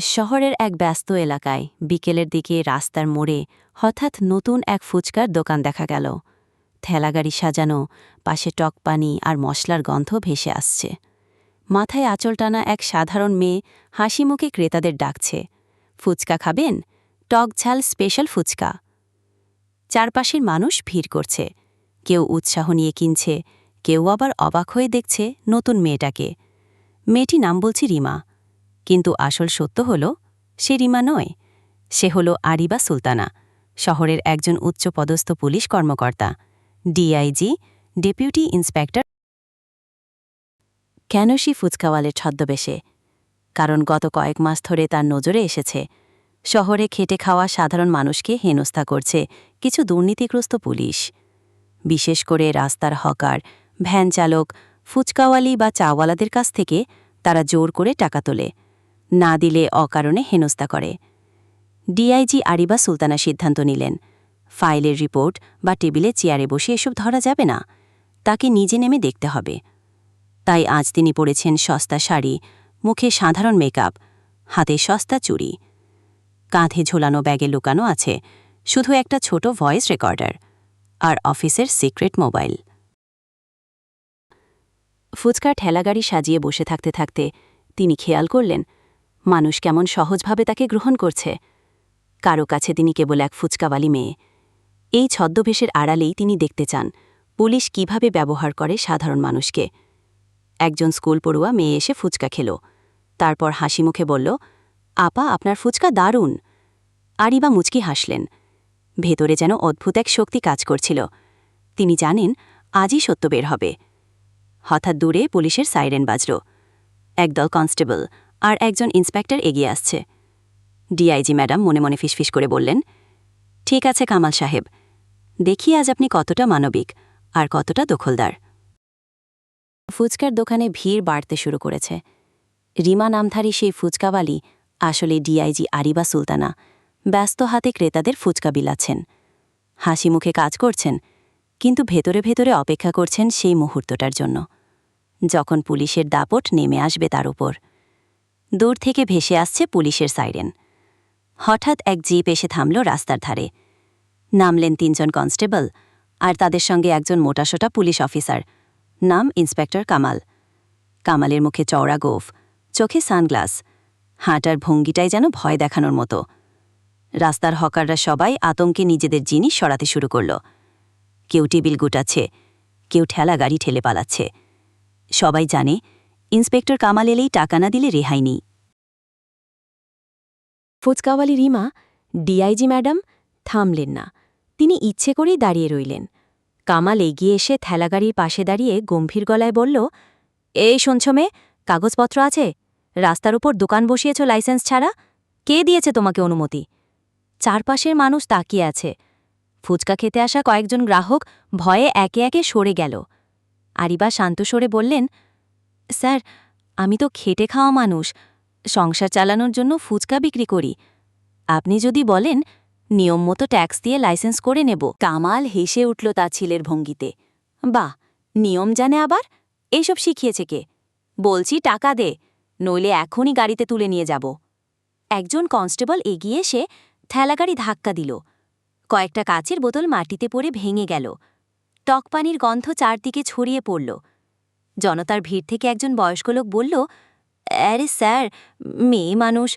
শহরের এক ব্যস্ত এলাকায় বিকেলের দিকে রাস্তার মোড়ে হঠাৎ নতুন এক ফুচকার দোকান দেখা গেল। ঠেলাগাড়ি সাজানো, পাশে টক পানি আর মশলার গন্ধ ভেসে আসছে। মাথায় আঁচল টানা এক সাধারণ মেয়ে হাসি মুখে ক্রেতাদের ডাকছে, ফুচকা খাবেন? টক ঝাল স্পেশাল ফুচকা। চারপাশের মানুষ ভিড় করছে। কেউ উৎসাহ নিয়ে কিনছে, কেউ আবার অবাক হয়ে দেখছে নতুন মেয়েটাকে। মেয়েটি নাম বলছি রিমা। কিন্তু আসল সত্য হল, সে রিমা নয়। সে হল আরিবা সুলতানা, শহরের একজন উচ্চপদস্থ পুলিশ কর্মকর্তা। DIG, deputy inspector. কেন সে ফুচকাওয়ালের ছদ্মবেশে? কারণ গত কয়েক মাস ধরে তার নজরে এসেছে। শহরে খেটে খাওয়া সাধারণ মানুষকে হেনস্থা করছে কিছু দুর্নীতিগ্রস্ত পুলিশ। বিশেষ করে রাস্তার হকার, ভ্যান চালক, ফুচকাওয়ালি বা চাওয়ালাদের কাছ থেকে তারা জোর করে টাকা তোলে। না দিলে অকারণে হেনস্থা করে। ডিআইজি আরিবা সুলতানা সিদ্ধান্ত নিলেন। ফাইলের রিপোর্ট বা টেবিলে চেয়ারে বসে এসব ধরা যাবে না। তাকে নিজে নেমে দেখতে হবে। তাই আজ তিনি পরেছেন সস্তা শাড়ি, মুখে সাধারণ মেকআপ, হাতে সস্তা চুড়ি। কাঁধে ঝোলানো ব্যাগে লুকানো আছে শুধু একটা ছোট ভয়েস রেকর্ডার আর অফিসের সিক্রেট মোবাইল। ফুচকার ঠেলাগাড়ি সাজিয়ে বসে থাকতে থাকতে তিনি খেয়াল করলেন মানুষ কেমন সহজভাবে তাকে গ্রহণ করছে। কারও কাছে তিনি কেবল এক ফুচকাওয়ালি মেয়ে। এই ছদ্মবেশের আড়ালেই তিনি দেখতে চান, পুলিশ কীভাবে ব্যবহার করে সাধারণ মানুষকে। একজন স্কুল পড়ুয়া মেয়ে এসে ফুচকা খেল। তারপর হাসি মুখে বলল, আপা, আপনার ফুচকা দারুণ। আরিবা মুচকি হাসলেন। ভেতরে যেন অদ্ভুত এক শক্তি কাজ করছিল। তিনি জানেন, আজই সত্য বের হবে। হঠাৎ দূরে পুলিশের সাইরেন বাজল। একদল কনস্টেবল আর একজন ইন্সপেক্টর এগিয়ে আসছে। ডিআইজি ম্যাডাম মনে মনে ফিসফিস করে বললেন, ঠিক আছে কামাল সাহেব, দেখি আজ আপনি কতটা মানবিক আর কতটা দখলদার। ফুচকার দোকানে ভিড় বাড়তে শুরু করেছে। রিমা নামধারী সেই ফুচকাওয়ালি আসলে ডিআইজি আরিবা সুলতানা, ব্যস্ত হাতে ক্রেতাদের ফুচকা বিলাচ্ছেন। হাসি মুখে কাজ করছেন, কিন্তু ভেতরে ভেতরে অপেক্ষা করছেন সেই মুহূর্তটার জন্য। যখন পুলিশের দাপট নেমে আসবে তার উপর। দূর থেকে ভেসে আসছে পুলিশের সাইরেন। হঠাৎ এক জিপ এসে থামল রাস্তার ধারে। নামলেন তিনজন কনস্টেবল আর তাদের সঙ্গে একজন মোটাসোটা পুলিশ অফিসার। নাম ইন্সপেক্টর কামাল। কামালের মুখে চওড়া গোফ, চোখে সানগ্লাস, হাঁটার ভঙ্গিটাই যেন ভয় দেখানোর মতো। রাস্তার হকাররা সবাই আতঙ্কে নিজেদের জিনিস সরাতে শুরু করল। কেউ টেবিল গুটাচ্ছে, কেউ ঠেলা গাড়ি ঠেলে পালাচ্ছে। সবাই জানে ইন্সপেক্টর কামাল এলেই টাকা না দিলে রেহাই নেই। ফুচকাওয়ালি রিমা, ডিআইজি ম্যাডাম থামলেন না। তিনি ইচ্ছে করেই দাঁড়িয়ে রইলেন। কামাল এগিয়ে এসে ঠেলাগাড়ির পাশে দাঁড়িয়ে গম্ভীর গলায় বলল, এই শুনছ মেয়ে কাগজপত্র আছে? রাস্তার উপর দোকান বসিয়েছ লাইসেন্স ছাড়া? কে দিয়েছে তোমাকে অনুমতি? চারপাশের মানুষ তাকিয়ে আছে। ফুচকা খেতে আসা কয়েকজন গ্রাহক ভয়ে একে একে সরে গেল। আরিবা শান্ত সরে বললেন স্যার, আমি তো খেটে খাওয়া মানুষ। সংসার চালানোর জন্য ফুচকা বিক্রি করি। আপনি যদি বলেন, নিয়ম মতো ট্যাক্স দিয়ে লাইসেন্স করে নেব। কামাল হেসে উঠল তার ছেলের ভঙ্গিতে। বাহ, নিয়ম জানে আবার? এইসব শিখিয়েছে কে? বলছি টাকা দে, নইলে এখনই গাড়িতে তুলে নিয়ে যাব। একজন কনস্টেবল এগিয়ে এসে ঠেলাগাড়ি ধাক্কা দিল। কয়েকটা কাচের বোতল মাটিতে পড়ে ভেঙে গেল। টকপানির গন্ধ চারদিকে ছড়িয়ে পড়ল। জনতার ভিড় থেকে একজন বয়স্ক লোক বলল, আরে স্যার, মেয়ে মানুষ,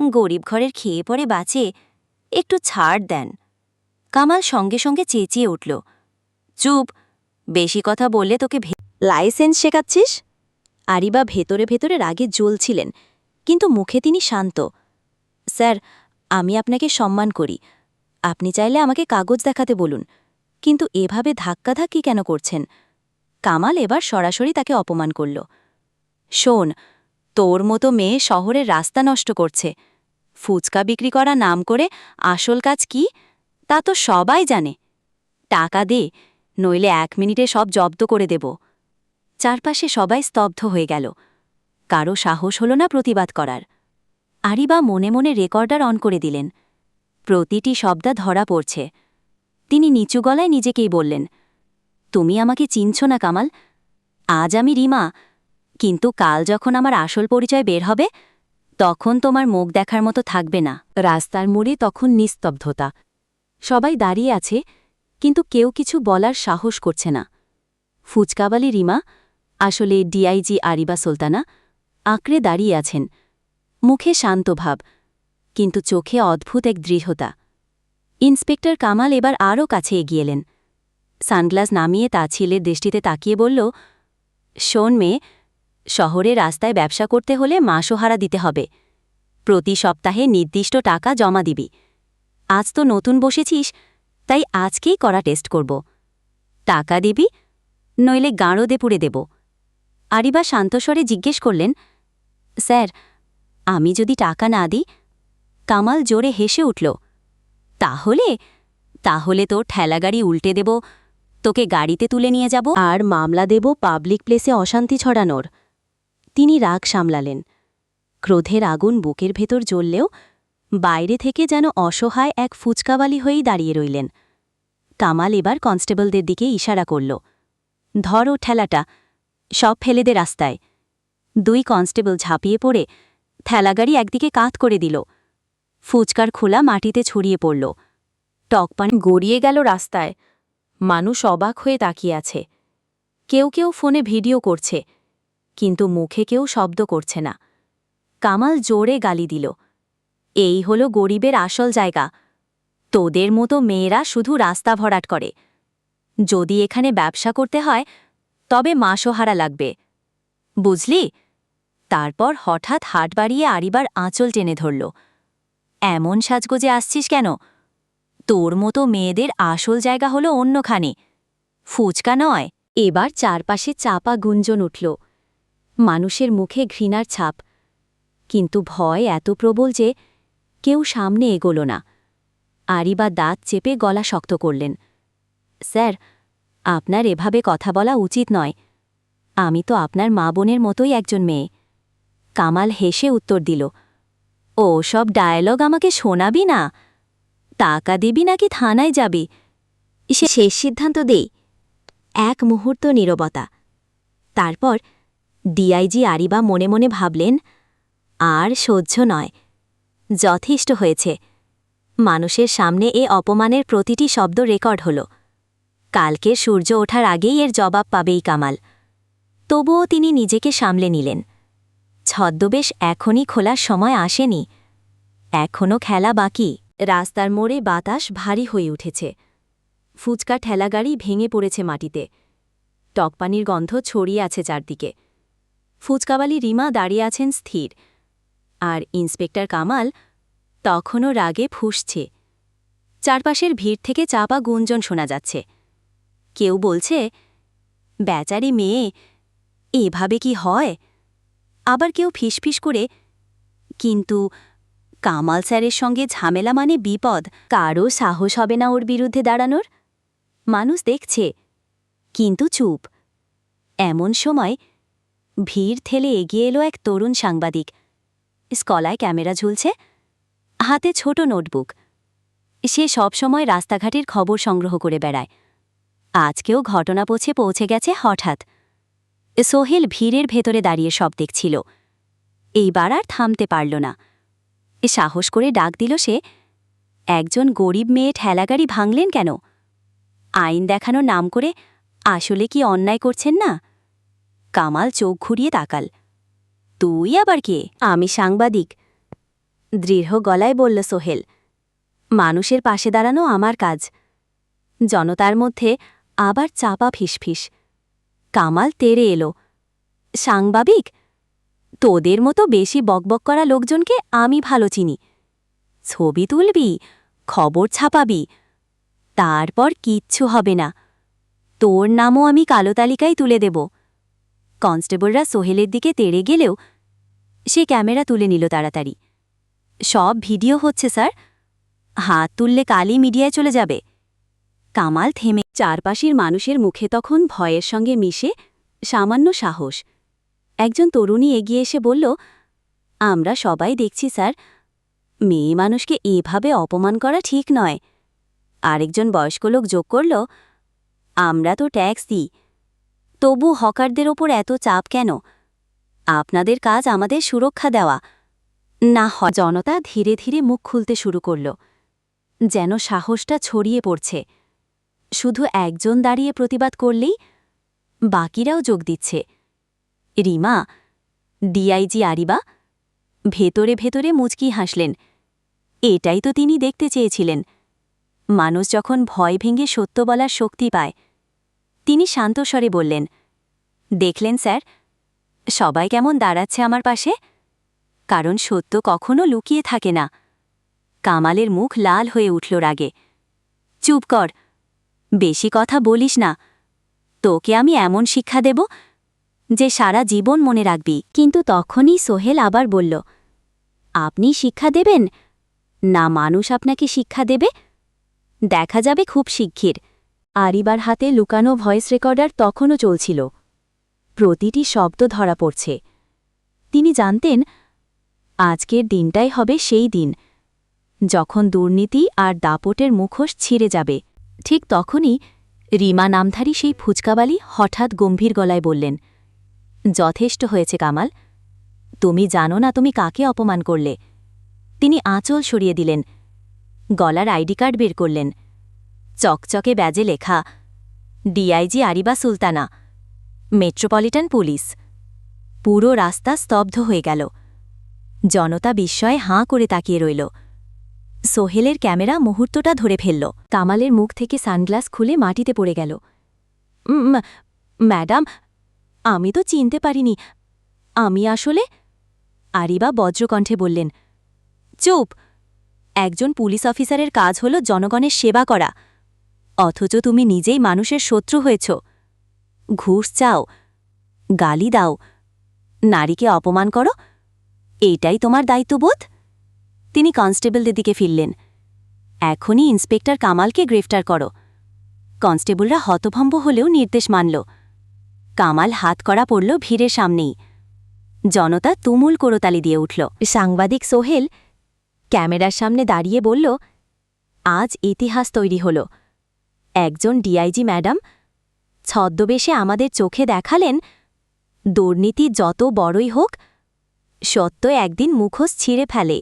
গরিব ঘরের খেয়ে পড়ে বাঁচে, একটু ছাড় দেন। কামাল সঙ্গে সঙ্গে চেঁচিয়ে উঠল, চুপ, বেশি কথা বললে তোকে লাইসেন্স শেখাচ্ছিস? আরিবা ভেতরে ভেতরে রাগে জ্বলছিলেন, কিন্তু মুখে তিনি শান্ত, স্যার, আমি আপনাকে সম্মান করি, আপনি চাইলে আমাকে কাগজ দেখাতে বলুন, কিন্তু এভাবে ধাক্কাধাক্কি কেন করছেন? কামাল এবার সরাসরি তাকে অপমান করল। শোন, তোর মতো মেয়ে শহরের রাস্তা নষ্ট করছে। ফুচকা বিক্রি করা নাম করে আসল কাজ কি? তা তো সবাই জানে। টাকা দে, নইলে এক মিনিটে সব জব্দ করে দেব চারপাশে সবাই স্তব্ধ হয়ে গেল। কারও সাহস হল না প্রতিবাদ করার। আরিবা মনে মনে রেকর্ডার অন করে দিলেন। প্রতিটি শব্দ ধরা পড়ছে। তিনি নিচু গলায় নিজেকেই বললেন তুমি আমাকে চিনছ না, কামাল। আজ আমি রিমা, কিন্তু কাল যখন আমার আসল পরিচয় বের হবে, তখন তোমার মুখ দেখার মতো থাকবে না। রাস্তার মোড়ে তখন নিস্তব্ধতা। সবাই দাঁড়িয়ে আছে, কিন্তু কেউ কিছু বলার সাহস করছে না। ফুচকাবালি রিমা, আসলে ডিআইজি আরিবা সুলতানা, আঁকড়ে দাঁড়িয়ে আছেন। মুখে শান্ত ভাব, কিন্তু চোখে অদ্ভুত এক দৃঢ়তা। ইন্সপেক্টর কামাল এবার আরও কাছে এগিয়ে এলেন। সানগ্লাস নামিয়ে তা ছেলের দৃষ্টিতে তাকিয়ে বলল, শোন মেয়ে, শহরে রাস্তায় ব্যবসা করতে হলে মাসোহারা দিতে হবে। প্রতি সপ্তাহে নির্দিষ্ট টাকা জমা দিবি। আজ তো নতুন বসেছিস, তাই আজকেই করা টেস্ট করব। টাকা দিবি, নইলে গাঁড়ো দে পুড়ে দেব। আরিবা শান্তস্বরে জিজ্ঞেস করলেন, স্যার, আমি যদি টাকা না দিই? কামাল জোরে হেসে উঠল, তাহলে তাহলে তো ঠেলাগাড়ি উল্টে দেব তোকে গাড়িতে তুলে নিয়ে যাব আর মামলা দেব পাবলিক প্লেসে অশান্তি ছড়ানোর। তিনি রাগ সামলালেন। ক্রোধের আগুন বুকের ভেতর জ্বললেও বাইরে থেকে যেন অসহায় এক ফুচকাওয়ালি হয়েই দাঁড়িয়ে রইলেন। কামাল এবার কনস্টেবলদের দিকে ইশারা করল। ধরো ঠেলাটা, সব ফেলে দে রাস্তায়। দুই কনস্টেবল ঝাঁপিয়ে পড়ে ঠেলাগাড়ি একদিকে কাত করে দিল। ফুচকার খোলা মাটিতে ছড়িয়ে পড়ল। টকপান গড়িয়ে গেল রাস্তায়। মানুষ অবাক হয়ে তাকিয়ে আছে। কেউ কেউ ফোনে ভিডিও করছে, কিন্তু মুখে কেউ শব্দ করছে না। কামাল জোরে গালি দিল, এই হল গরিবের আসল জায়গা। তোদের মতো মেয়েরা শুধু রাস্তা ভরাট করে। যদি এখানে ব্যবসা করতে হয়, তবে মাসোহারা লাগবে। বুঝলি? তারপর হঠাৎ হাট বাড়িয়ে আরিবার আঁচল টেনে ধরল, এমন সাজগোজে আসছিস কেন? তোর মতো মেয়েদের আসল জায়গা হলো অন্যখানে। ফুচকা নয়। এবার চারপাশে চাপা গুঞ্জন উঠল। মানুষের মুখে ঘৃণার ছাপ। কিন্তু ভয় এত প্রবল যে কেউ সামনে এগোল না। আরিবা দাঁত চেপে গলা শক্ত করলেন। স্যার, আপনার এভাবে কথা বলা উচিত নয়। আমি তো আপনার মা বোনের মতোই একজন মেয়ে। কামাল হেসে উত্তর দিল, ও সব ডায়ালগ আমাকে শোনাবি না? টাকা দিবি নাকি থানায় যাবি? সে শেষ সিদ্ধান্ত দেই। এক মুহূর্ত নীরবতা। তারপর ডিআইজি আরিবা মনে মনে ভাবলেন, আর সহ্য নয়। যথেষ্ট হয়েছে। মানুষের সামনে এ অপমানের প্রতিটি শব্দ রেকর্ড হল। কালকে সূর্য ওঠার আগেই এর জবাব পাবেই কামাল। তবুও তিনি নিজেকে সামলে নিলেন। ছদ্মবেশ এখনই খোলার সময় আসেনি। এখনও খেলা বাকি। রাস্তার মোড়ে বাতাস ভারী হয়ে উঠেছে। ফুচকা ঠেলাগাড়ি ভেঙে পড়েছে মাটিতে। টকপানির গন্ধ ছড়িয়ে আছে চারদিকে। ফুচকাওয়ালি রিমা দাঁড়িয়ে আছেন স্থির। আর ইন্সপেক্টর কামাল তখনও রাগে ফুসছে। চারপাশের ভিড় থেকে চাপা গুঞ্জন শোনা যাচ্ছে। কেউ বলছে, বেচারি মেয়ে, এভাবে কি হয়? আবার কেউ ফিসফিস করে, কিন্তু কামাল স্যারের সঙ্গে ঝামেলা মানে বিপদ। কারও সাহস হবে না ওর বিরুদ্ধে দাঁড়ানোর। মানুষ দেখছে, কিন্তু চুপ। এমন সময় ভিড় ঠেলে এগিয়ে এলো এক তরুণ সাংবাদিক। স্কলায় ক্যামেরা ঝুলছে, হাতে ছোট নোটবুক। সে সবসময় রাস্তাঘাটের খবর সংগ্রহ করে বেড়ায়। আজকেও ঘটনা পৌঁছে পৌঁছে গেছে হঠাৎ। সোহেল ভিড়ের ভেতরে দাঁড়িয়ে সব দেখছিল। এইবার আর থামতে পারল না। এ সাহস করে ডাক দিল সে, একজন গরিব মেয়ে ঠেলাগাড়ি ভাঙলেন কেন? আইন দেখানোর নাম করে আসলে কি অন্যায় করছেন না? কামাল চোখ ঘুরিয়ে তাকাল, তুই আবার কে? আমি সাংবাদিক। দৃঢ় গলায় বলল সোহেল, মানুষের পাশে দাঁড়ানো আমার কাজ। জনতার মধ্যে আবার চাপা ফিসফিস। কামাল তেরে এলো, সাংবাদিক তোদের মতো বেশি বকবক করা লোকজনকে আমি ভালো চিনি। ছবি তুলবি, খবর ছাপাবি, তারপর কিচ্ছু হবে না। তোর নামও আমি কালো তালিকায় তুলে দেব। কনস্টেবলরা সোহেলের দিকে তেড়ে গেলেও সে ক্যামেরা তুলে নিল তাড়াতাড়ি। সব ভিডিও হচ্ছে, স্যার। হাত তুললে কালই মিডিয়ায় চলে যাবে। কামাল থেমে চারপাশের মানুষের মুখে তখন ভয়ের সঙ্গে মিশে সামান্য সাহস। একজন তরুণী এগিয়ে এসে বলল, আমরা সবাই দেখছি, স্যার, মেয়ে মানুষকে এভাবে অপমান করা ঠিক নয়। আরেকজন বয়স্ক লোক যোগ করল, আমরা তো ট্যাক্স দিই। তবু হকারদের ওপর এত চাপ কেন? আপনাদের কাজ আমাদের সুরক্ষা দেওয়া। না হয় জনতা ধীরে ধীরে মুখ খুলতে শুরু করল, যেন সাহসটা ছড়িয়ে পড়ছে। শুধু একজন দাঁড়িয়ে প্রতিবাদ করলেই বাকিরাও যোগ দিচ্ছে। রিমা, ডিআইজি আরিবা, ভেতরে ভেতরে মুচকি হাসলেন। এটাই তো তিনি দেখতে চেয়েছিলেন। মানুষ যখন ভয় ভেঙে সত্য বলার শক্তি পায়, তিনি শান্তস্বরে বললেন, দেখলেন স্যার, সবাই কেমন দাঁড়াচ্ছে আমার পাশে? কারণ সত্য কখনো লুকিয়ে থাকে না। কামালের মুখ লাল হয়ে উঠল রাগে। চুপ কর, বেশি কথা বলিস না। তোকে আমি এমন শিক্ষা দেব যে সারা জীবন মনে রাখবি। কিন্তু তখনই সোহেল আবার বলল, আপনি শিক্ষা দেবেন? না, মানুষ আপনাকে শিক্ষা দেবে? দেখা যাবে খুব শিক্ষির আরিবার হাতে লুকানো ভয়েস রেকর্ডার তখনও চলছিল। প্রতিটি শব্দ ধরা পড়ছে। তিনি জানতেন, আজকের দিনটাই হবে সেই দিন। যখন দুর্নীতি আর দাপটের মুখোশ ছিঁড়ে যাবে। ঠিক তখনই রিমা নামধারী সেই ফুচকাবালি হঠাৎ গম্ভীর গলায় বললেন যথেষ্ট হয়েছে কামাল। তুমি জানো না তুমি কাকে অপমান করলে। তিনি আঁচল সরিয়ে দিলেন। গলার আইডি কার্ড বের করলেন। চকচকে ব্যাজে লেখা DIG Ariba Sultana metropolitan police. পুরো রাস্তা স্তব্ধ হয়ে গেল। জনতা বিস্ময়ে হাঁ করে তাকিয়ে রইল। সোহেলের ক্যামেরা মুহূর্তটা ধরে ফেলল। কামালের মুখ থেকে সানগ্লাস খুলে মাটিতে পড়ে গেল। "উম, ম্যাডাম আমি তো চিনতে পারিনি। আমি আসলে আরিবা বজ্রকণ্ঠে বললেন, চুপ। একজন পুলিশ অফিসারের কাজ হল জনগণের সেবা করা। অথচ তুমি নিজেই মানুষের শত্রু হয়েছ। ঘুষ চাও, গালি দাও, নারীকে অপমান করো এইটাই তোমার দায়িত্ববোধ? তিনি কনস্টেবলদের দিকে ফিরলেন, এখনই ইন্সপেক্টর কামালকে গ্রেফতার করো। কনস্টেবলরা হতভম্ব হলেও নির্দেশ মানল। কামাল হাত করা পড়ল ভিড়ের সামনেই। জনতা তুমুল করতালি দিয়ে উঠল। সাংবাদিক সোহেল ক্যামেরার সামনে দাঁড়িয়ে বলল, আজ ইতিহাস তৈরি হল। একজন ডিআইজি ম্যাডাম ছদ্মবেশে আমাদের চোখে দেখালেন, দুর্নীতি যত বড়ই হোক, সত্য একদিন মুখোশ ছিঁড়ে ফেলে।